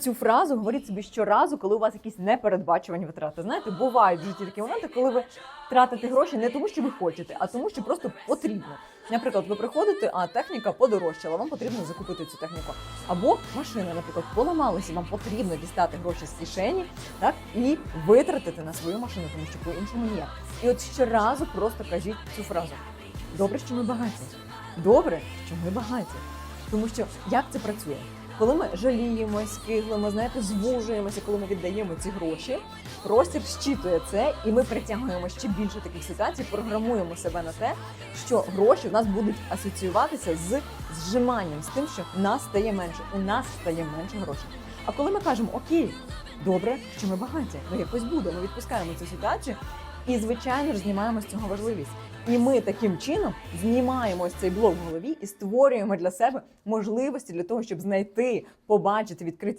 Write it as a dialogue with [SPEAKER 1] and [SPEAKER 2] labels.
[SPEAKER 1] Цю фразу говоріть собі щоразу, коли у вас якісь непередбачувані витрати. Знаєте, бувають в житті такі моменти, коли ви тратите гроші не тому, що ви хочете, а тому, що просто потрібно. Наприклад, ви приходите, а техніка подорожчала, вам потрібно закупити цю техніку. Або машина, наприклад, поламалася, вам потрібно дістати гроші з кишені, так і витратити на свою машину, тому що по іншому ніяк. І от щоразу просто кажіть цю фразу: добре, що ми багаті. Добре, що ми багаті. Тому що як це працює? Коли ми жаліємось, скиглимо, знаєте, звужуємося, коли ми віддаємо ці гроші, простір щитує це, і ми притягуємо ще більше таких ситуацій, програмуємо себе на те, що гроші в нас будуть асоціюватися з зжиманням, з тим, що нас стає менше, у нас стає менше грошей. А коли ми кажемо Окей, добре, що ми багаті, ну якось буде, ми відпускаємо цю ситуацію. І, звичайно ж, знімаємо з цього важливість. І ми таким чином знімаємо ось цей блок в голові і створюємо для себе можливості для того, щоб знайти, побачити, відкрити